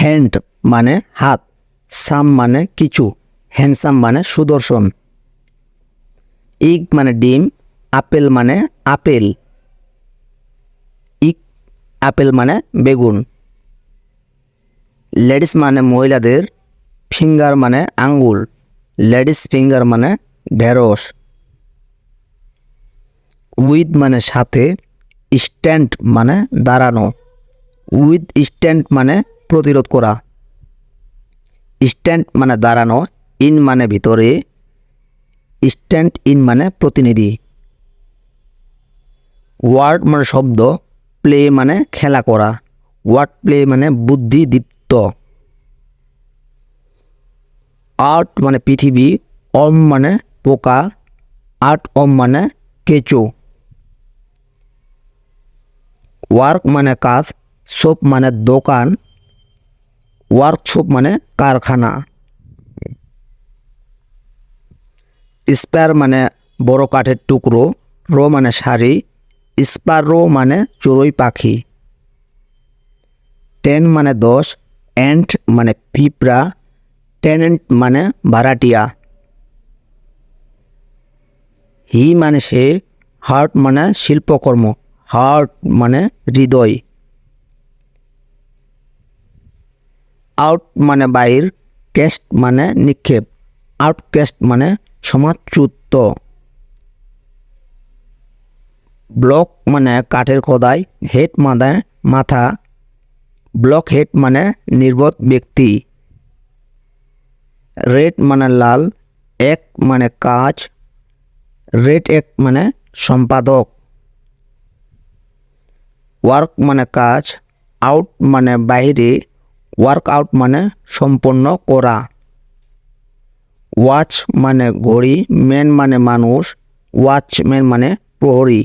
Hand মানে হাত, সাম মানে কিছু হ্যান্ডসাম মানে সুদর্শন। ইগ মানে ডিম, আপেল মানে আপেল। ইক আপেল মানে বেগুন। লেডিস মানে মহিলাদের, ফিঙ্গার মানে আঙ্গুল। লেডিস ফিঙ্গার মানে ঢেঁড়স। উইথ মানে সাথে, স্ট্যান্ড মানে দাঁড়ানো। উইথ স্ট্যান্ড মানে প্রতিরোধ করা। স্ট্যান্ড মানে দাঁড়ানো ইন মানে ভিতরে স্ট্যান্ড ইন মানে প্রতিনিধি। ওয়ার্ড মানে শব্দ প্লে মানে খেলা করা। ওয়ার্ড প্লে মানে বুদ্ধিদীপ্ত। আর্ট মানে পৃথিবী অম মানে পোকা আর্ট অম মানে কেঁচো। ওয়ার্ক মানে কাজ শপ মানে দোকান ওয়ার্কশপ মানে কারখানা। স্পেয়ার মানে বড় কাঠের টুকরো, রো মানে শাড়ি স্পারো মানে চড়ুই পাখি। টেন মানে দশ অ্যান্ট মানে পিঁপড়া টেনেন্ট মানে ভাড়াটিয়া। হি মানে সে হার্ট মানে শিল্পকর্ম হার্ট মানে হৃদয়। আউট মানে বাইর ক্যাস্ট মানে নিক্ষেপ। আউটক্যাস্ট মানে সমাজচ্যুত ব্লক মানে কাঠের খোদাই হেড মানে মাথা। ব্লক হেড মানে নির্বোধ ব্যক্তি। রেড মানে লাল, এক মানে কাজ রেড এক মানে সম্পাদক। ওয়ার্ক মানে কাজ আউট মানে বাইরে ওয়ার্ক আউট মানে সম্পন্ন করা। ওয়াচ মানে ঘড়ি ম্যান মানে মানুষ ওয়াচম্যান মানে প্রহরী।